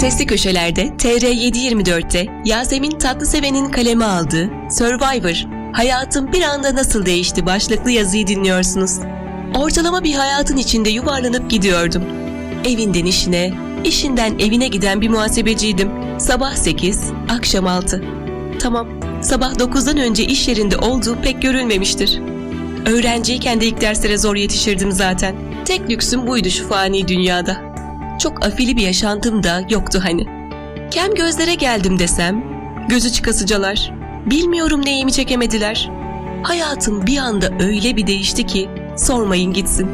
Sesli Köşeler'de TR724'te Yasemin Tatlıseven'in kaleme aldığı Survivor, Hayatım Bir Anda Nasıl Değişti başlıklı yazıyı dinliyorsunuz. Ortalama bir hayatın içinde yuvarlanıp gidiyordum. Evinden işine, işinden evine giden bir muhasebeciydim. Sabah 8, akşam 6. Tamam, sabah 9'dan önce iş yerinde olduğum pek görülmemiştir. Öğrenciyken de ilk derslere zor yetişirdim zaten. Tek lüksüm buydu şu fani dünyada. Çok afili bir yaşantım da yoktu hani. Kem gözlere geldim desem, gözü çıkasıcalar. Bilmiyorum neyimi çekemediler. Hayatım bir anda öyle bir değişti ki sormayın gitsin.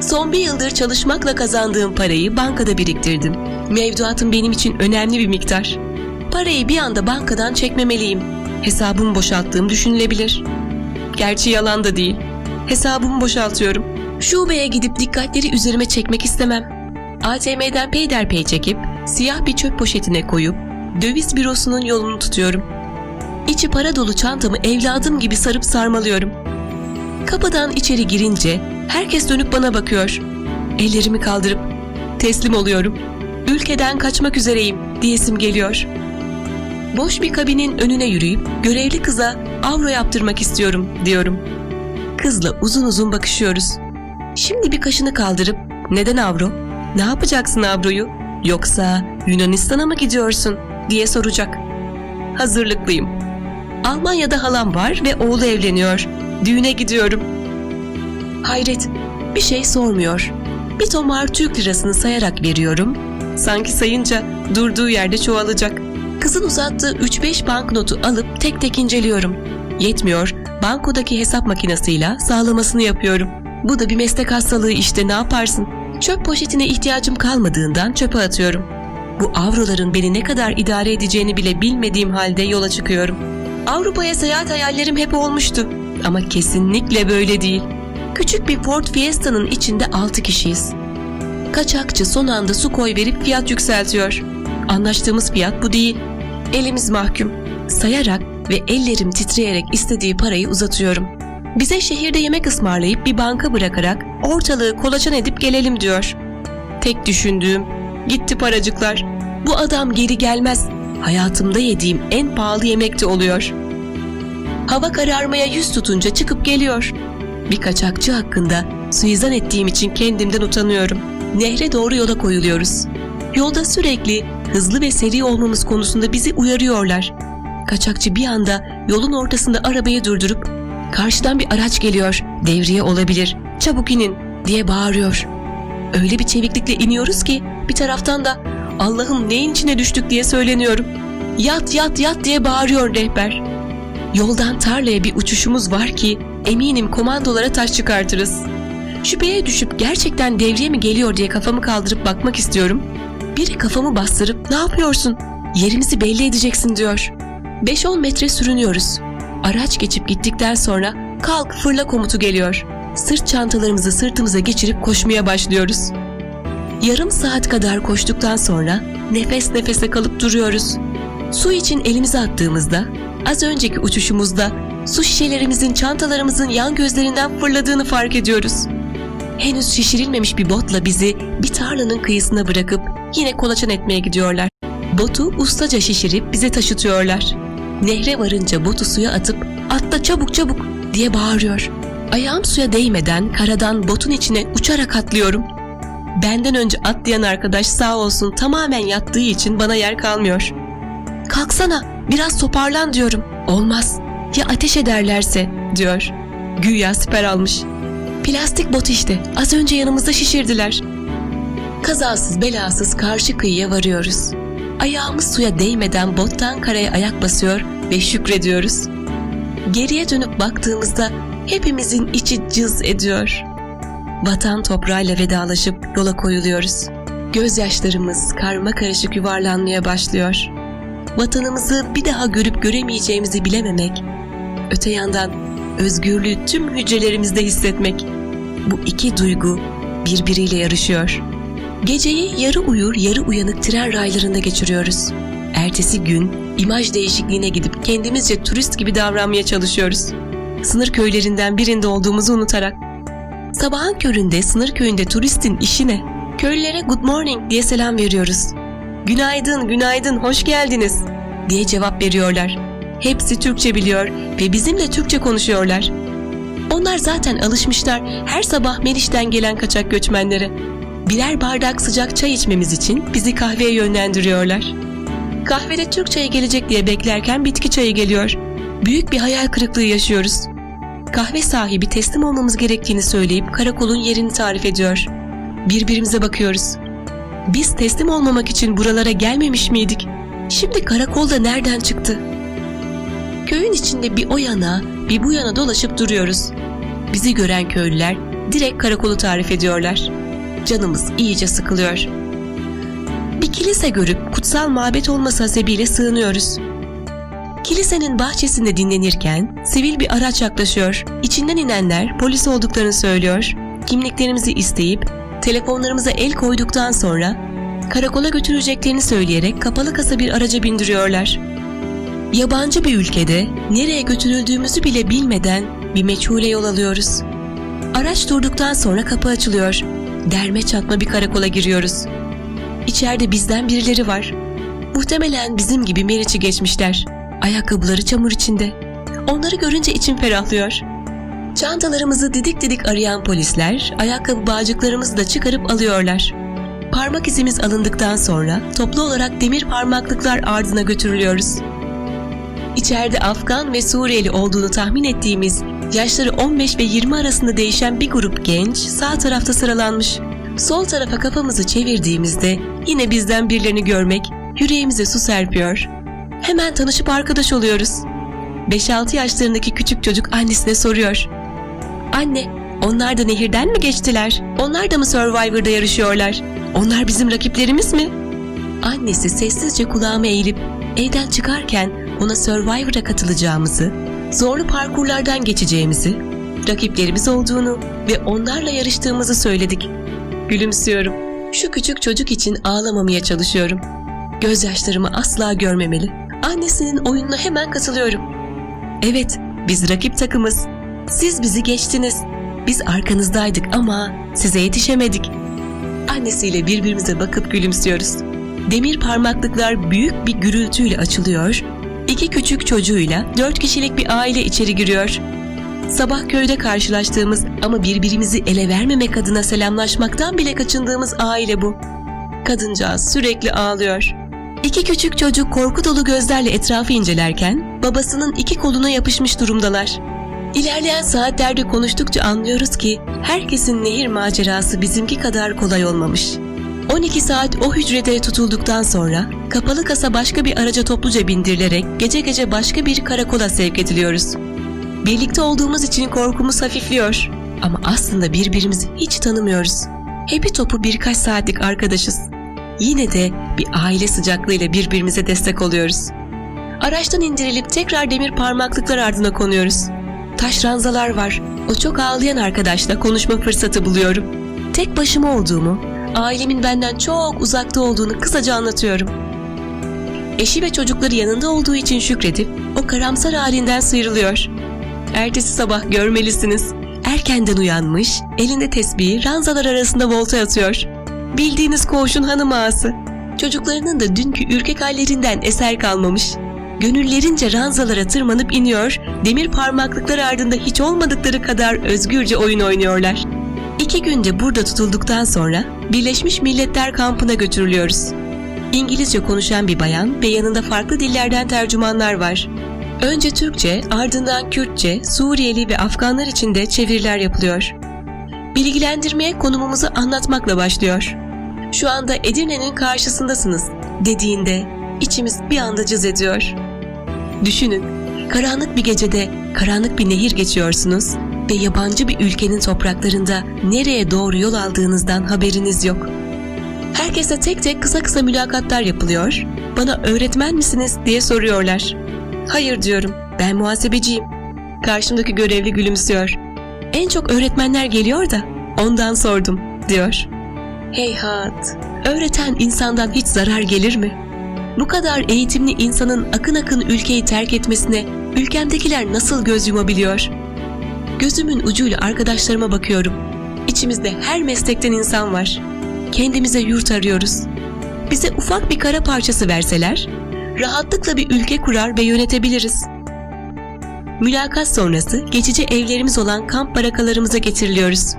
Son bir yıldır çalışmakla kazandığım parayı bankada biriktirdim. Mevduatım benim için önemli bir miktar. Parayı bir anda bankadan çekmemeliyim. Hesabımı boşalttığım düşünülebilir. Gerçi yalan da değil. Hesabımı boşaltıyorum. Şubeye gidip dikkatleri üzerime çekmek istemem. ATM'den peyderpey çekip siyah bir çöp poşetine koyup döviz bürosunun yolunu tutuyorum. İçi para dolu çantamı evladım gibi sarıp sarmalıyorum. Kapıdan içeri girince herkes dönüp bana bakıyor. Ellerimi kaldırıp teslim oluyorum. Ülkeden kaçmak üzereyim diyesim geliyor. Boş bir kabinin önüne yürüyüp görevli kıza avro yaptırmak istiyorum diyorum. Kızla uzun uzun bakışıyoruz. Şimdi bir kaşını kaldırıp neden avro? Ne yapacaksın avroyu? Yoksa Yunanistan'a mı gidiyorsun diye soracak. Hazırlıklıyım. Almanya'da halam var ve oğlu evleniyor. Düğüne gidiyorum. Hayret, bir şey sormuyor. Bir tomar Türk lirasını sayarak veriyorum. Sanki sayınca durduğu yerde çoğalacak. Kızın uzattığı 3-5 banknotu alıp tek tek inceliyorum. Yetmiyor, bankodaki hesap makinesiyle sağlamasını yapıyorum. Bu da bir meslek hastalığı işte ne yaparsın? Çöp poşetine ihtiyacım kalmadığından çöpe atıyorum. Bu avroların beni ne kadar idare edeceğini bile bilmediğim halde yola çıkıyorum. Avrupa'ya seyahat hayallerim hep olmuştu. Ama kesinlikle böyle değil. Küçük bir Ford Fiesta'nın içinde 6 kişiyiz. Kaçakçı son anda su koy verip fiyat yükseltiyor. Anlaştığımız fiyat bu değil. Elimiz mahkum. Sayarak ve ellerim titreyerek istediği parayı uzatıyorum. Bize şehirde yemek ısmarlayıp bir banka bırakarak ortalığı kolaçan edip gelelim diyor. Tek düşündüğüm gitti paracıklar. Bu adam geri gelmez. Hayatımda yediğim en pahalı yemekte oluyor. Hava kararmaya yüz tutunca çıkıp geliyor. Bir kaçakçı hakkında suizan ettiğim için kendimden utanıyorum. Nehre doğru yola koyuluyoruz. Yolda sürekli hızlı ve seri olmamız konusunda bizi uyarıyorlar. Kaçakçı bir anda yolun ortasında arabayı durdurup karşıdan bir araç geliyor, devriye olabilir, çabuk inin diye bağırıyor. Öyle bir çeviklikle iniyoruz ki bir taraftan da Allah'ım neyin içine düştük diye söyleniyorum. Yat yat yat diye bağırıyor rehber. Yoldan tarlaya bir uçuşumuz var ki eminim komandolara taş çıkartırız. Şüpheye düşüp gerçekten devriye mi geliyor diye kafamı kaldırıp bakmak istiyorum. Biri kafamı bastırıp ne yapıyorsun? Yerimizi belli edeceksin diyor. 5-10 metre sürünüyoruz. Araç geçip gittikten sonra kalk fırla komutu geliyor. Sırt çantalarımızı sırtımıza geçirip koşmaya başlıyoruz. Yarım saat kadar koştuktan sonra nefes nefese kalıp duruyoruz. Su için elimizi attığımızda az önceki uçuşumuzda su şişelerimizin çantalarımızın yan gözlerinden fırladığını fark ediyoruz. Henüz şişirilmemiş bir botla bizi bir tarlanın kıyısına bırakıp yine kolaçan etmeye gidiyorlar. Botu ustaca şişirip bize taşıtıyorlar. Nehre varınca botu suya atıp atla çabuk çabuk diye bağırıyor. Ayağım suya değmeden karadan botun içine uçarak atlıyorum. Benden önce atlayan arkadaş sağ olsun tamamen yattığı için bana yer kalmıyor. Kalksana biraz toparlan diyorum. Olmaz ya ateş ederlerse diyor. Güya siper almış. Plastik bot işte az önce yanımızda şişirdiler. Kazasız belasız karşı kıyıya varıyoruz. Ayağımız suya değmeden bottan karaya ayak basıyor ve şükrediyoruz. Geriye dönüp baktığımızda hepimizin içi cız ediyor. Vatan toprağıyla vedalaşıp yola koyuluyoruz. Gözyaşlarımız karma karışık yuvarlanmaya başlıyor. Vatanımızı bir daha görüp göremeyeceğimizi bilememek, öte yandan özgürlüğü tüm hücrelerimizde hissetmek. Bu iki duygu birbiriyle yarışıyor. Geceyi yarı uyur yarı uyanık tren raylarında geçiriyoruz. Ertesi gün imaj değişikliğine gidip kendimizce turist gibi davranmaya çalışıyoruz. Sınır köylerinden birinde olduğumuzu unutarak. Sabahın köründe sınır köyünde turistin işi ne? Köylülere good morning diye selam veriyoruz. Günaydın, günaydın, hoş geldiniz diye cevap veriyorlar. Hepsi Türkçe biliyor ve bizimle Türkçe konuşuyorlar. Onlar zaten alışmışlar her sabah Meriç'ten gelen kaçak göçmenlere. Birer bardak sıcak çay içmemiz için bizi kahveye yönlendiriyorlar. Kahvede Türk çayı gelecek diye beklerken bitki çayı geliyor. Büyük bir hayal kırıklığı yaşıyoruz. Kahve sahibi teslim olmamız gerektiğini söyleyip karakolun yerini tarif ediyor. Birbirimize bakıyoruz. Biz teslim olmamak için buralara gelmemiş miydik? Şimdi karakolda nereden çıktı? Köyün içinde bir o yana bir bu yana dolaşıp duruyoruz. Bizi gören köylüler direkt karakolu tarif ediyorlar. Canımız iyice sıkılıyor. Bir kilise görüp kutsal mabet olması hasebiyle sığınıyoruz. Kilisenin bahçesinde dinlenirken sivil bir araç yaklaşıyor. İçinden inenler polis olduklarını söylüyor. Kimliklerimizi isteyip telefonlarımıza el koyduktan sonra karakola götüreceklerini söyleyerek kapalı kasa bir araca bindiriyorlar. Yabancı bir ülkede nereye götürüldüğümüzü bile bilmeden bir meçhule yol alıyoruz. Araç durduktan sonra kapı açılıyor. Derme çatma bir karakola giriyoruz. İçeride bizden birileri var. Muhtemelen bizim gibi Meriç'i geçmişler. Ayakkabıları çamur içinde. Onları görünce içim ferahlıyor. Çantalarımızı didik didik arayan polisler ayakkabı bağcıklarımızı da çıkarıp alıyorlar. Parmak izimiz alındıktan sonra toplu olarak demir parmaklıklar ardına götürülüyoruz. İçeride Afgan ve Suriyeli olduğunu tahmin ettiğimiz yaşları 15 ve 20 arasında değişen bir grup genç sağ tarafta sıralanmış. Sol tarafa kafamızı çevirdiğimizde yine bizden birilerini görmek yüreğimize su serpiyor. Hemen tanışıp arkadaş oluyoruz. 5-6 yaşlarındaki küçük çocuk annesine soruyor. Anne, onlar da nehirden mi geçtiler? Onlar da mı Survivor'da yarışıyorlar? Onlar bizim rakiplerimiz mi? Annesi sessizce kulağıma eğilip evden çıkarken ona Survivor'a katılacağımızı, zorlu parkurlardan geçeceğimizi, rakiplerimiz olduğunu ve onlarla yarıştığımızı söyledik. Gülümsüyorum. Şu küçük çocuk için ağlamamaya çalışıyorum. Gözyaşlarımı asla görmemeli. Annesinin oyununa hemen katılıyorum. Evet, biz rakip takımız. Siz bizi geçtiniz. Biz arkanızdaydık ama size yetişemedik. Annesiyle birbirimize bakıp gülümsüyoruz. Demir parmaklıklar büyük bir gürültüyle açılıyor. İki küçük çocuğuyla dört kişilik bir aile içeri giriyor. Sabah köyde karşılaştığımız ama birbirimizi ele vermemek adına selamlaşmaktan bile kaçındığımız aile bu. Kadıncağız sürekli ağlıyor. İki küçük çocuk korku dolu gözlerle etrafı incelerken babasının iki koluna yapışmış durumdalar. İlerleyen saatlerde konuştukça anlıyoruz ki herkesin nehir macerası bizimki kadar kolay olmamış. 12 saat o hücrede tutulduktan sonra kapalı kasa başka bir araca topluca bindirilerek gece gece başka bir karakola sevk ediliyoruz. Birlikte olduğumuz için korkumuz hafifliyor ama aslında birbirimizi hiç tanımıyoruz. Hepi topu birkaç saatlik arkadaşız. Yine de bir aile sıcaklığıyla birbirimize destek oluyoruz. Araçtan indirilip tekrar demir parmaklıklar ardına konuyoruz. Taş ranzalar var. O çok ağlayan arkadaşla konuşma fırsatı buluyorum. Tek başıma olduğumu, ailemin benden çok uzakta olduğunu kısaca anlatıyorum. Eşi ve çocukları yanında olduğu için şükredip o karamsar halinden sıyrılıyor. Ertesi sabah görmelisiniz. Erkenden uyanmış, elinde tesbihi ranzalar arasında volta atıyor. Bildiğiniz koğuşun hanım ağası. Çocuklarının da dünkü ürkek hallerinden eser kalmamış. Gönüllerince ranzalara tırmanıp iniyor, demir parmaklıklar ardında hiç olmadıkları kadar özgürce oyun oynuyorlar. İki günde burada tutulduktan sonra Birleşmiş Milletler kampına götürülüyoruz. İngilizce konuşan bir bayan ve yanında farklı dillerden tercümanlar var. Önce Türkçe, ardından Kürtçe, Suriyeli ve Afganlar için de çeviriler yapılıyor. Bilgilendirmeye konumumuzu anlatmakla başlıyor. Şu anda Edirne'nin karşısındasınız dediğinde içimiz bir anda cız ediyor. Düşünün, karanlık bir gecede karanlık bir nehir geçiyorsunuz ve yabancı bir ülkenin topraklarında nereye doğru yol aldığınızdan haberiniz yok. Herkese tek tek kısa kısa mülakatlar yapılıyor. Bana öğretmen misiniz diye soruyorlar. Hayır diyorum. Ben muhasebeciyim. Karşımdaki görevli gülümsüyor. En çok öğretmenler geliyor da ondan sordum diyor. Heyhat. Öğreten insandan hiç zarar gelir mi? Bu kadar eğitimli insanın akın akın ülkeyi terk etmesine ülkemdekiler nasıl göz yumabiliyor? Gözümün ucuyla arkadaşlarıma bakıyorum. İçimizde her meslekten insan var. Kendimize yurt arıyoruz. bize ufak bir kara parçası verseler, rahatlıkla bir ülke kurar ve yönetebiliriz. Mülakat sonrası geçici evlerimiz olan kamp barakalarımıza getiriliyoruz.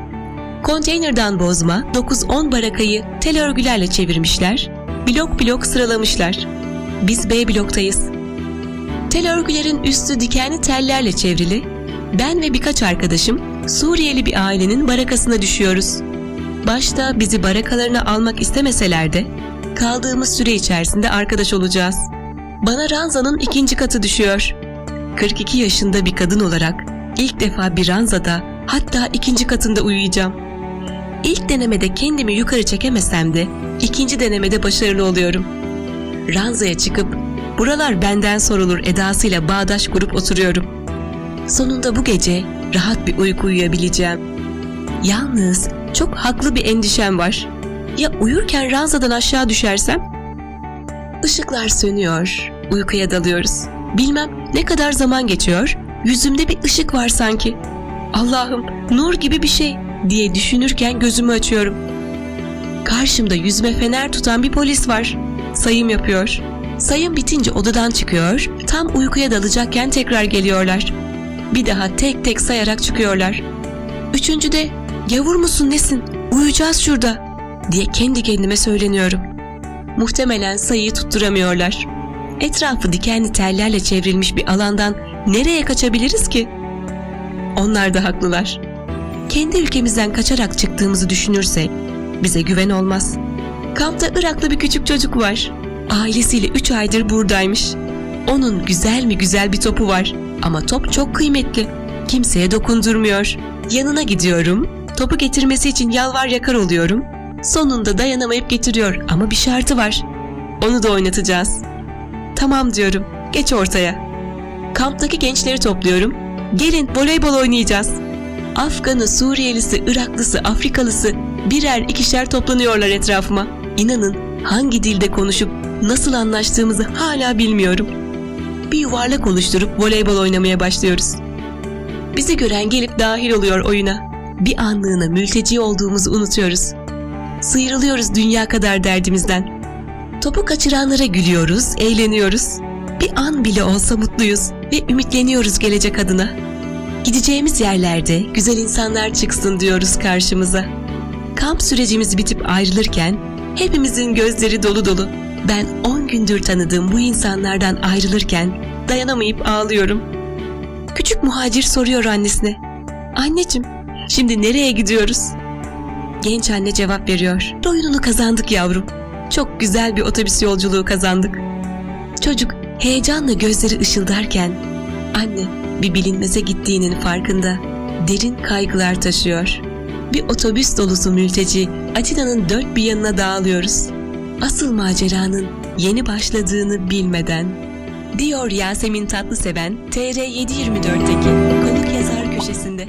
Konteynerdan bozma 9-10 barakayı tel örgülerle çevirmişler, blok blok sıralamışlar. Biz B bloktayız. Tel örgülerin üstü dikenli tellerle çevrili, ben ve birkaç arkadaşım Suriyeli bir ailenin barakasına düşüyoruz. Başta bizi barakalarına almak istemeseler de kaldığımız süre içerisinde arkadaş olacağız. Bana ranzanın ikinci katı düşüyor. 42 yaşında bir kadın olarak ilk defa bir ranzada hatta ikinci katında uyuyacağım. İlk denemede kendimi yukarı çekemesem de ikinci denemede başarılı oluyorum. Ranzaya çıkıp buralar benden sorulur edasıyla bağdaş kurup oturuyorum. Sonunda bu gece rahat bir uyku uyuyabileceğim. Yalnız çok haklı bir endişem var. Ya uyurken ranzadan aşağı düşersem? Işıklar sönüyor, uykuya dalıyoruz. Bilmem ne kadar zaman geçiyor, yüzümde bir ışık var sanki. Allah'ım nur gibi bir şey diye düşünürken gözümü açıyorum. Karşımda yüzüme fener tutan bir polis var. Sayım yapıyor. Sayım bitince odadan çıkıyor, tam uykuya dalacakken tekrar geliyorlar. Bir daha tek tek sayarak çıkıyorlar. Üçüncüde gavur musun nesin uyuyacağız şurada diye kendi kendime söyleniyorum. Muhtemelen sayıyı tutturamıyorlar. Etrafı dikenli tellerle çevrilmiş bir alandan nereye kaçabiliriz ki? Onlar da haklılar. Kendi ülkemizden kaçarak çıktığımızı düşünürsek bize güven olmaz. Kampta Iraklı bir küçük çocuk var. Ailesiyle 3 aydır buradaymış. Onun güzel mi güzel bir topu var ama top çok kıymetli. Kimseye dokundurmuyor. Yanına gidiyorum. Topu getirmesi için yalvar yakar oluyorum. Sonunda dayanamayıp getiriyor ama bir şartı var. Onu da oynatacağız. Tamam diyorum. Geç ortaya. Kamptaki gençleri topluyorum. Gelin voleybol oynayacağız. Afganı, Suriyelisi, Iraklısı, Afrikalısı birer ikişer toplanıyorlar etrafıma. İnanın hangi dilde konuşup nasıl anlaştığımızı hala bilmiyorum. Bir yuvarlak oluşturup voleybol oynamaya başlıyoruz. Bizi gören gelip dahil oluyor oyuna. Bir anlığına mülteci olduğumuzu unutuyoruz. Sıyrılıyoruz dünya kadar derdimizden. Topu kaçıranlara gülüyoruz, eğleniyoruz. Bir an bile olsa mutluyuz ve ümitleniyoruz gelecek adına. Gideceğimiz yerlerde güzel insanlar çıksın diyoruz karşımıza. Kamp sürecimiz bitip ayrılırken hepimizin gözleri dolu dolu. Ben 10 gündür tanıdığım bu insanlardan ayrılırken dayanamayıp ağlıyorum. Küçük muhacir soruyor annesine. Anneciğim, şimdi nereye gidiyoruz? Genç anne cevap veriyor. Oyununu kazandık yavrum. Çok güzel bir otobüs yolculuğu kazandık. Çocuk heyecanla gözleri ışıldarken anne bir bilinmeze gittiğinin farkında. Derin kaygılar taşıyor. Bir otobüs dolusu mülteci Atina'nın dört bir yanına dağılıyoruz. Asıl maceranın yeni başladığını bilmeden diyor Yasemin Tatlıseven TR724'teki konuk yazar köşesinde.